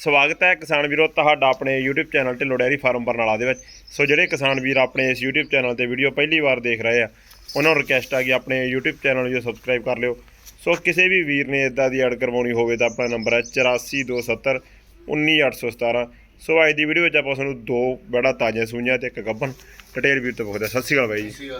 ਸਵਾਗਤ ਹੈ ਕਿਸਾਨ ਵੀਰੋ ਤੁਹਾਡਾ ਆਪਣੇ YouTube channel Dhillon dairy farm Barnala ਦੇ ਵਿੱਚ। ਸੋ ਜਿਹੜੇ ਕਿਸਾਨ ਵੀਰ ਆਪਣੇ ਇਸ YouTube ਚੈਨਲ ਤੇ ਵੀਡੀਓ ਪਹਿਲੀ ਵਾਰ ਦੇਖ ਰਹੇ ਆ ਉਹਨਾਂ ਨੂੰ ਰਿਕਵੈਸਟ ਆ ਕਿ ਆਪਣੇ YouTube ਚੈਨਲ ਨੂੰ ਸਬਸਕ੍ਰਾਈਬ ਕਰ ਲਿਓ। ਸੋ ਕਿਸੇ ਵੀ ਵੀਰ ਨੇ ਇਦਾਂ ਦੀ ਐਡ ਕਰਵਾਉਣੀ ਹੋਵੇ ਤਾਂ ਆਪਣਾ ਨੰਬਰ ਹੈ 84270 19817 ਸੋ ਅੱਜ ਦੀ ਵੀਡੀਓ ਵਿੱਚ ਆਪਾਂ ਤੁਹਾਨੂੰ ਦੋ ਬੜਾ ਤਾਜ਼ੀਆਂ ਸੂਈਆਂ ਤੇ ਇੱਕ ਗੱਭਣ ਡਿਟੇਲ ਵੀਰ ਤੋਂ ਪੁੱਛਦੇ। ਸਤਿ ਸ਼੍ਰੀ ਅਕਾਲ ਬਾਈ ਜੀ।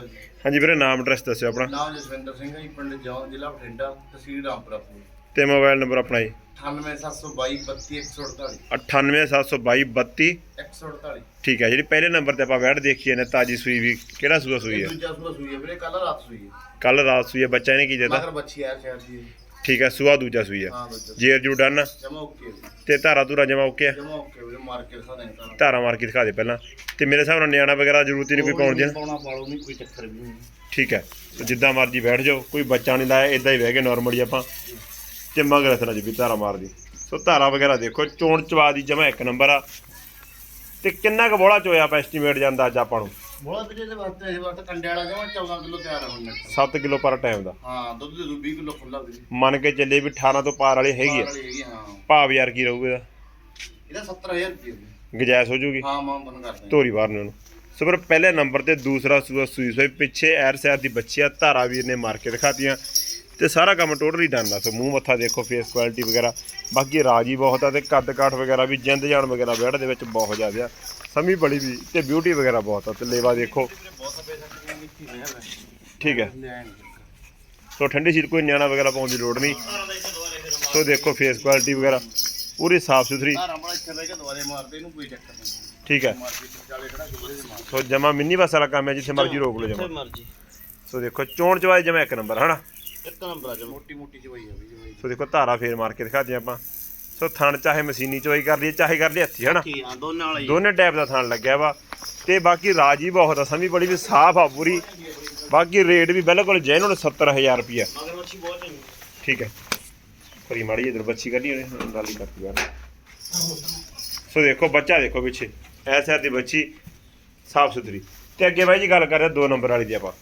ਹਾਂਜੀ ਵੀਰੇ ਨਾਮ ਐਡਰੈਸ ਦੱਸਿਓ ਆਪਣਾ। ਨਾਮ ਜਸਵਿੰਦਰ ਸਿੰਘ ਹੈ ਜੀ ਪਿੰਡ ਜੌਂ ਜ਼ਿਲ੍ਹਾ ਬਠਿੰਡਾ ਤਹਿਸੀਲ ਰਾਮਪੁਰਾ। ਪੁਰ ਤੇ ਮੋਬਾਈਲ ਨੰਬਰ ਆਪਣਾ ਜੀ। 98722 32148 98722 148 ਠੀਕ ਹੈ ਜਿਹੜੀ ਪਹਿਲੇ ਨੰਬਰ ਤੇ ਆਪਾਂ ਵੈਡ ਦੇਖੀ ਨੇ ਤਾਜੀ ਸੂਈ ਵੀ ਕਿਹੜਾ ਸੂਆ ਸੂਈ ਇਹ ਹੈ ਦੂਜਾ ਸੂਆ ਸੂਈ ਹੈ ਵੀਰੇ ਕੱਲ ਰਾਤ ਸੂਈ ਹੈ। ਕੱਲ ਰਾਤ ਸੂਈ ਹੈ ਬੱਚਾ ਇਹਨੇ ਕੀ ਦਿੱਤਾ? ਮਗਰ ਬੱਚੀ ਆ ਸ਼ਹਿਰ ਦੀ ਠੀਕ ਹੈ ਸੂਆ ਦੂਜਾ ਸੂਈ ਹੈ। ਹਾਂ ਬੱਚਾ ਜੇਰ ਜੂ ਡਨ। ਜਮਾ ਓਕੇ ਤੇ ਧਾਰਾ ਧੂਰਾ ਜਮਾ ਓਕੇ ਆ ਜਮਾ ਓਕੇ ਵੀਰੇ ਮਾਰ ਕੇ ਦਿਖਾ ਦੇਣਾ ਤਾਂ ਧਾਰਾ ਮਾਰ ਕੇ ਦਿਖਾ ਦੇ ਪਹਿਲਾਂ। ਤੇ ਮੇਰੇ ਹਿਸਾਬ ਨਾਲ ਨਿਆਣਾ ਵਗੈਰਾ ਜ਼ਰੂਰਤ ਹੀ ਨਹੀਂ ਕੋਈ ਪਾਉਣ ਦੀ। ਨਾ। ਪਾਉਣਾ ਪਾਲੋ ਨਹੀਂ ਕੋਈ ਚੱਕਰ ਵੀ ਨਹੀਂ। ਠੀਕ ਹੈ ਤੇ ਜਿੱਦਾਂ ਮਰਜ਼ੀ ਬੈਠ ਜਾਓ ਕੋਈ ਬੱਚਾ ਨਹੀਂ ਲਾਇਆ ਇਦਾਂ ਹੀ ਬਹਿ ਕੇ ਨਾਰਮਲੀ ਆਪਾਂ। ਤੇ ਮਗਰ ਰਸਨਾ ਜੀ ਵੀ ਧਾਰਾ ਮਾਰਦੀ। ਸੋ ਧਾਰਾ ਵਗੈਰਾ ਦੇਖੋ ਚੋਣ ਚਵਾ ਦੀ ਜਮਾ ਇੱਕ ਨੰਬਰ ਆ। ਤੇ ਕਿੰਨਾ ਕੁ ਬੋਲਾ ਚੋਇਆ ਆਪਾਂ ਐਸਟੀਮੇਟ ਜਾਂਦਾ ਅੱਜ ਆਪਾਂ ਨੂੰ? ਬਹੁਤ ਵੀਰੇ ਦੇ ਵਾਸਤੇ ਇਹ ਵਾਸਤੇ ਕੰਡੇ ਵਾਲਾ ਜਮਾ 14 ਕਿਲੋ ਤਿਆਰ ਹੋਣਾ 7 ਕਿਲੋ। ਪਰ ਟਾਈਮ ਦਾ। ਹਾਂ ਦੁੱਧ ਦੇ ਦੂ 20 ਕਿਲੋ ਖੁੱਲਾ ਵੀਰੇ। ਮੰਨ ਕੇ ਚੱਲੇ ਵੀ 18 ਤੋਂ ਪਾਰ ਵਾਲੀ ਹੈਗੀ ਆ। ਭਾਵ ਯਾਰ ਕੀ ਰਹੂਗਾ ਇਹਦਾ? ਇਹਦਾ 70000 ਰੁਪਏ। ਗਜਾਇਸ਼ ਹੋ ਜੂਗੀ? ਹਾਂ ਮਾਂ ਬਨ ਕਰਦੇ ਧੋਰੀ ਬਾਹਰ ਨੂੰ ਸੋ ਪਰ ਪਹਿਲੇ ਨੰਬਰ ਤੇ ਦੂਸਰਾ ਸੂਆ ਸੂਈ ਸੋਈ ਪਿੱਛੇ ਐਰ ਸੈਰ ਦੀ ਬੱਚੀ ਆ ਧਾਰਾ ਵੀਰ ਨੇ ਮਾਰ ਕੇ ਦਿਖਾਤੀਆਂ। ਤੇ ਸਾਰਾ ਕੰਮ ਟੋਟਲੀ ਡਨ ਆ। ਸੋ ਮੂੰਹ ਮੱਥਾ ਦੇਖੋ ਫੇਸ ਕੁਆਲਿਟੀ ਵਗੈਰਾ। ਬਾਕੀ ਰਾਜੀ ਬਹੁਤ ਆ ਤੇ ਕੱਦ ਕਾਠ ਵਗੈਰਾ ਵੀ ਜਿੰਦ ਜਾਨ ਵਗੈਰਾ ਵਿਹੜ ਦੇ ਵਿੱਚ ਬਹੁਤ ਜ਼ਿਆਦਾ ਆ। ਸਮੀ ਬੜੀ ਵੀ ਤੇ ਬਿਊਟੀ ਵਗੈਰਾ ਬਹੁਤ ਆ। ਤੇ ਲੇਵਾ ਦੇਖੋ। ਠੀਕ ਹੈ ਸੋ ਠੰਡੀ ਸੀਲ ਕੋਈ ਨਿਆਣਾ ਵਗੈਰਾ ਪਾਉਣ ਦੀ ਲੋੜ ਨਹੀਂ। ਸੋ ਦੇਖੋ ਫੇਸ ਕੁਆਲਿਟੀ ਵਗੈਰਾ। ਪੂਰੀ ਸਾਫ਼ ਸੁਥਰੀ। ਠੀਕ ਹੈ ਸੋ ਜਮਾ ਮਿੰਨੀ ਬਸ ਵਾਲਾ ਕੰਮ ਹੈ ਜਿੱਥੇ ਮਰਜ਼ੀ ਰੋਕ ਲਓ ਜਮਾ। ਸੋ ਦੇਖੋ ਚੋਣ ਚਵਾਈ ਜਮਾ ਇੱਕ ਨੰਬਰ ਹਨਾ? ਇੱਕ ਨੰਬਰ ਆ ਜਾ ਮੋਟੀ ਮੋਟੀ ਚਵਾਈ ਆ ਵੀ ਚਵਾਈ ਸੋ ਦੇਖੋ ਧਾਰਾ ਫੇਰ ਮਾਰ ਕੇ ਦਿਖਾਦੇ ਆਪਾਂ। ਸੋ ਥਣ ਚਾਹੇ ਮਸ਼ੀਨੀ ਚੋਈ ਕਰ ਲਈਏ ਚਾਹੇ ਕਰ ਲਈ ਹੱਥੀ ਹਨਾ? ਕੀ ਦੋਨਾਂ ਵਾਲਾ ਹੀ ਦੋਨੇ ਟਾਈਪ ਦਾ ਥਣ ਲੱਗਿਆ ਵਾ। ਤੇ ਬਾਕੀ ਰਾਜੀ ਬਹੁਤ ਆ ਸਮੀ ਬੜੀ ਵੀ ਸਾਫ਼ ਆ ਪੂਰੀ। ਬਾਕੀ ਰੇਟ ਵੀ ਬਿਲਕੁਲ ਜੈਨੂਨ 70000 ਰੁਪਿਆ ਮਗਰ ਮੱਛੀ ਬਹੁਤ ਚੰਗੀ ਠੀਕ ਹੈ ਫਰੀ ਮਾੜੀ ਇਧਰ ਬੱਚੀ ਕੱਢੀ ਉਹਨੇ ਗੱਲ ਹੀ ਕਰਤੀ ਯਾਰ। ਸੋ ਦੇਖੋ ਬੱਚਾ ਦੇਖੋ ਪਿੱਛੇ। ਐਸਰ ਦੀ ਬੱਚੀ ਸਾਫ਼ ਸੁਥਰੀ। ਤੇ ਅੱਗੇ ਬਾਈ ਜੀ ਗੱਲ ਕਰ ਰਹੇ ਦੋ ਨੰਬਰ ਵਾਲੀ ਦੀ ਆਪਾਂ।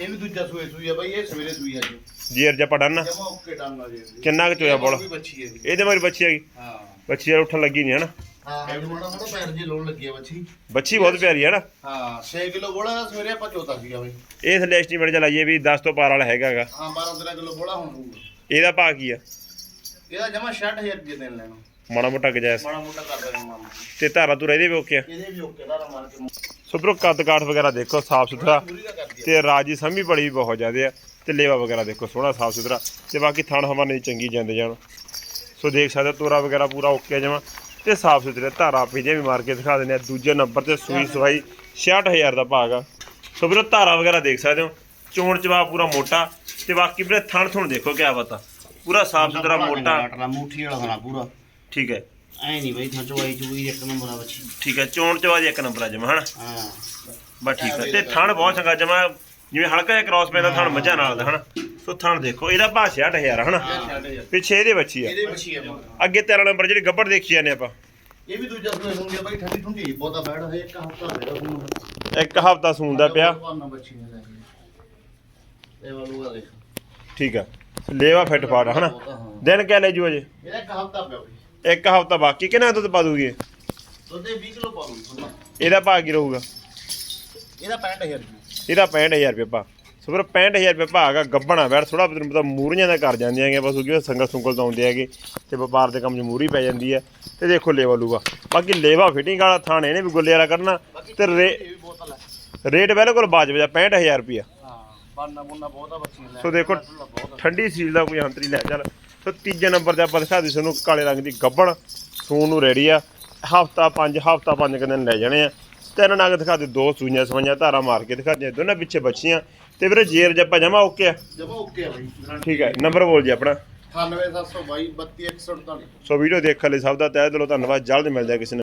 ਇਹ ਵੀ ਦੂਜਾ ਸੂਏ ਸੂਈ ਆ ਬਾਈ ਇਹ ਸਵੇਰੇ ਸੂਈ ਆ ਜੀ। ਜੀਰ ਜਪਾ ਡਨ ਜਮਾ ਓਕੇ ਡਨ ਆ ਜੀ ਕਿੰਨਾ ਕੁ ਚੋਇਆ ਬੋਲ? ਵੀ ਬੱਚੀ ਹੈ ਜੀ। ਇਹਦੇ ਮਗਰ ਬੱਚੀ ਹੈਗੀ ਹਾਂ। ਬੱਚੀ ਯਾਰ ਉੱਠਣ ਲੱਗੀ ਨਹੀਂ ਹਨਾ? ਹਾਂ ਇਹ ਮਾੜਾ ਮਾੜਾ ਪੈਰ ਜੇ ਲੋਣ ਲੱਗੀ ਆ ਬੱਚੀ। ਬੱਚੀ ਬਹੁਤ ਪਿਆਰੀ ਹੈ ਨਾ। ਹਾਂ 6 ਕਿਲੋ ਬੋਲਾ ਦਾ ਸਵੇਰੇ ਆਪਾਂ ਚੋਤਾ ਸੀਗਾ ਬਾਈ। ਇਹ ਥੱਲੇ ਐਸਟੀਮੇਟ ਚ ਲਾਈਏ ਵੀ 10 ਤੋਂ ਪਾਰ ਵਾਲਾ ਹੈਗਾਗਾ ਹਾਂ 12 13 ਕਿਲੋ ਬੋਲਾ ਹੁਣ ਇਹਦਾ ਭਾਅ ਕੀ ਆ? ਇਹਦਾ ਜਮਾ 60000 ਰੁਪਏ ਦੇਣ ਲੈਣਾ। ਮਾੜਾ ਮੋਟਾ ਗਜਾਇਸ। ਮਾੜਾ ਮੋਟਾ ਕਰ ਦੇਣਾ ਮਾਮਾ। ਤੇ ਧਾਰਾ ਤੁਰਾ ਇਹਦੇ ਵੀ ਓਕੇ ਆ। ਇਹਦੇ ਵੀ ਓਕੇ ਦਾ ਮਾਰ ਕੇ ਸੋ ਬਰੋ ਕੱਦ ਕਾਠ ਵਗੈਰਾ ਦੇਖੋ ਸਾਫ਼ ਸੁਥਰਾ ਤੇ ਰਾਜੀ ਸੰਮੀ ਬੜੀ ਬਹੁਤ ਜ਼ਿਆਦੇ ਆ। ਤੇ ਲੇਵਾ ਵਗੈਰਾ ਦੇਖੋ ਸੋਹਣਾ ਸਾਫ਼ ਸੁਥਰਾ ਤੇ ਬਾਕੀ ਥਣ ਹਵਾ ਨਹੀਂ ਚੰਗੀ ਜਾਂਦੇ ਜਾਣ। ਸੋ ਦੇਖ ਸਕਦੇ ਹੋ ਤੋਰਾ ਵਗੈਰਾ ਪੂਰਾ ਓਕੇ ਜਮਾ ਤੇ ਸਾਫ਼ ਸੁਥਰੇ ਧਾਰਾ ਪੀਜੇ ਵੀ ਮਾਰ ਕੇ ਦਿਖਾ ਦਿੰਦੇ ਆ। ਦੂਜੇ ਨੰਬਰ ਤੇ ਸੂਈ ਸਵਾਈ 66000 ਦਾ ਭਾਗ ਆ ਸੋ ਵੀਰੋ ਧਾਰਾ ਵਗੈਰਾ ਦੇਖ ਸਕਦੇ ਹੋ ਚੋਣ ਚਵਾ ਪੂਰਾ ਮੋਟਾ ਤੇ ਬਾਕੀ ਵੀਰੇ ਥਣ ਥੁਣ ਦੇਖੋ ਕਿਆ ਬਤਾ ਪੂਰਾ ਸਾਫ਼ ਸੁਥਰਾ ਮੋਟਾ। ਮੂਠੀ ਵਾਲਾ ਖਾਣਾ ਪੂਰਾ। ਠੀਕ ਹੈ। ਐ ਨਹੀਂ ਬਾਈ ਥਾਂ ਚਵਾਈ ਚੁਈ ਇੱਕ ਨੰਬਰ ਆ ਬੱਚੀ। ਠੀਕ ਹੈ ਚੋਣ ਚਵਾ ਦੀ ਇੱਕ ਨੰਬਰ ਆ ਜਮਾ ਹਨਾ? ਹਾਂ। ਬਸ ਠੀਕ ਹੈ। ਤੇ ਥਣ ਬਹੁਤ ਚੰਗਾ ਜਮਾ। ਜਿਵੇਂ ਹਲਕਾ ਜਿਹਾ ਕ੍ਰਾਸ ਪੈਂਦਾ ਥਣ ਮੱਝਾਂ ਨਾਲ ਦਾ ਹਨਾ? ਸੋ ਥਣ ਦੇਖੋ ਇਹਦਾ ਭਾਅ 66000 ਹਨਾ? ਪਿੱਛੇ ਇਹਦੇ ਬੱਚੀ ਆ। ਇਹਦੇ ਬੱਚੀ ਆ ਅੱਗੇ 13 ਨੰਬਰ ਜਿਹੜੀ ਗੱਬੜ ਦੇਖੀ ਜਾਂਦੇ ਆਪਾਂ। ਇਹ ਵੀ ਦੂਜਾ ਸੂਏ ਆ ਬਾਈ ਠੰਡੀ ਠੰਡੀ ਬਹੁਤਾ ਬੈਠ ਹੈ ਇੱਕ ਹਫਤਾ ਮੇਰਾ ਹੁਣ ਇੱਕ ਹਫਤਾ ਸੂੰਦਾ ਪਿਆ। ਇਹ ਵਾਲੂਗਾ ਦੇਖ। ਠੀਕ ਆ। ਲੇਵਾ ਫਿੱਟ ਫਾਟ ਹਨਾ? ਦਿਨ ਕਿਆ ਲੈ ਜੂ ਅਜੇ? ਇਹਦਾ ਇੱਕ ਹਫਤਾ ਪਿਆ ਇੱਕ ਹਫਤਾ ਬਾਕੀ ਕਿੰਨਾ ਦੁੱਧ ਪਾ ਦੂਗੀ? ਦੁੱਧ ਇਹ 20 ਕਿਲੋ ਪਾ ਦੂੰ ਇਹਦਾ ਭਾਅ ਕੀ ਰਹੂਗਾ? ਇਹਦਾ 65000 ਰੁਪਏ ਇਹਦਾ 65000 ਰੁਪਏ ਭਾਅ। ਸੋ ਫਿਰ 65000 ਰੁਪਏ ਭਾਅ ਹੈਗਾ ਗੱਬਣਾ ਬੈਠ ਥੋੜਾ ਤੈਨੂੰ ਪਤਾ ਮੂਰੀਆਂ ਦਾ ਕਰ ਜਾਂਦੀਆਂ ਹੈਗੀਆਂ ਬਸ ਉਹ ਸੰਗਲ ਸੁੰਗਲ ਤੋਂ ਆਉਂਦੇ ਹੈਗੇ ਤੇ ਵਪਾਰ ਦੇ ਕੰਮ 'ਚ ਮੂਰੀ ਪੈ ਜਾਂਦੀ ਹੈ। ਤੇ ਦੇਖੋ ਲੇਵਾ ਲੂਗਾ। ਬਾਕੀ ਲੇਵਾ ਫਿਟਿੰਗ ਵਾਲਾ ਥਾਣੇ ਨੇ ਵੀ ਗੁੱਲੇ ਵਾਲਾ ਕਰਨਾ ਤੇ ਰੇਟ ਬਿਲਕੁਲ ਵਾਜਬ ਜਾ 65000 ਰੁਪਿਆ ਹਾਂ ਬਾਨਾ ਬੁੰਨਾ ਬਹੁਤਾ ਬੱਚੀਆਂ ਲੈ ਸੋ ਦੇਖੋ ਠੰਡੀ ਸੀਲ ਦਾ ਕੋਈ ਅੰਤਰੀ ਲੈ ਚੱਲ। ਸੋ ਤੀਜੇ ਨੰਬਰ ਤੇ ਆਪਾਂ ਦਿਖਾ ਦੇ ਤੁਹਾਨੂੰ ਕਾਲੇ ਰੰਗ ਦੀ ਗੱਬਣ ਸੂਣ ਨੂੰ ਰੈਡੀ ਆ। ਹਫਤਾ ਪੰਜ ਹਫਤਾ ਪੰਜ ਕੁ ਦਿਨ ਲੈ ਜਾਣੇ ਆ। ਤਿੰਨ ਨਗ ਦਿਖਾ ਦੇ ਦੋ ਸੂਈਆਂ ਸਵਾਈਆਂ ਧਾਰਾ ਮਾਰ ਕੇ ਦਿਖਾ ਦੇ ਦੋਨਾਂ ਪਿੱਛੇ ਬੱਚੀਆਂ। ਤੇ ਵੀਰੇ ਜੇਰ ਜੱਪਾ ਜਮਾ ਓਕੇ ਆ? ਜਮਾ ਓਕੇ ਆ ਬਾਈ। ਠੀਕ ਹੈ ਨੰਬਰ ਬੋਲ ਜੀ ਆਪਣਾ। 98722 32148 ਸੋ ਵੀਡੀਓ ਦੇਖਣ ਲਈ ਸਭ ਦਾ ਤਹਿ ਦਿਲੋਂ ਧੰਨਵਾਦ ਜਲਦ ਮਿਲਦੇ ਆ ਕਿਸੇ